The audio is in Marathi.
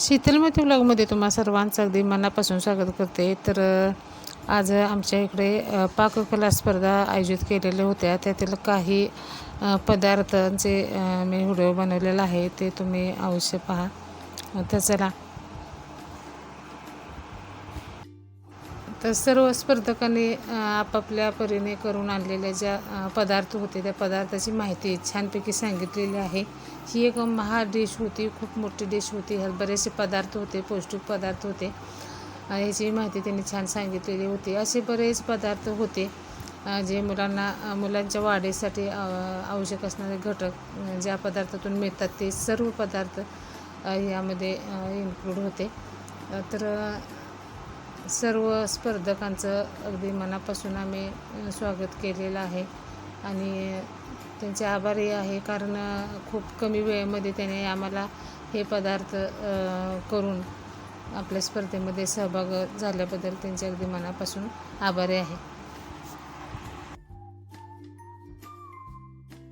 शीतलमती ब्लॉगमध्ये तुम्हा सर्वांचं अगदी मनापासून स्वागत करते. तर आज आमच्या इकडे पाककला स्पर्धा आयोजित केलेल्या होत्या. त्यातील काही पदार्थांचे मी व्हिडिओ बनवलेला आहे. ते तुम्ही अवश्य पहा. तर चला तर सर्व स्पर्धकांनी आपापल्या परीने करून आणलेल्या ज्या पदार्थ होते त्या पदार्थाची माहिती छानपैकी सांगितलेली आहे. ही एक महा डिश होती खूप मोठी डिश होती. ह्यात बरेचसे पदार्थ होते पौष्टिक पदार्थ होते. ह्याची माहिती त्यांनी छान सांगितलेली होती. असे बरेच पदार्थ होते जे मुलांना मुलांच्या वाढीसाठी आवश्यक असणारे घटक ज्या पदार्थातून मिळतात ते सर्व पदार्थ यामध्ये इन्क्लूड होते. तर सर्व स्पर्धकांचं अगदी मनापासून आम्ही स्वागत केलेलं आहे. आणि त्यांचे आभारी आहे कारण खूप कमी वेळेमध्ये त्याने आम्हाला हे पदार्थ करून आपल्या स्पर्धेमध्ये सहभाग झाल्याबद्दल त्यांचे अगदी मनापासून आभारी आहे.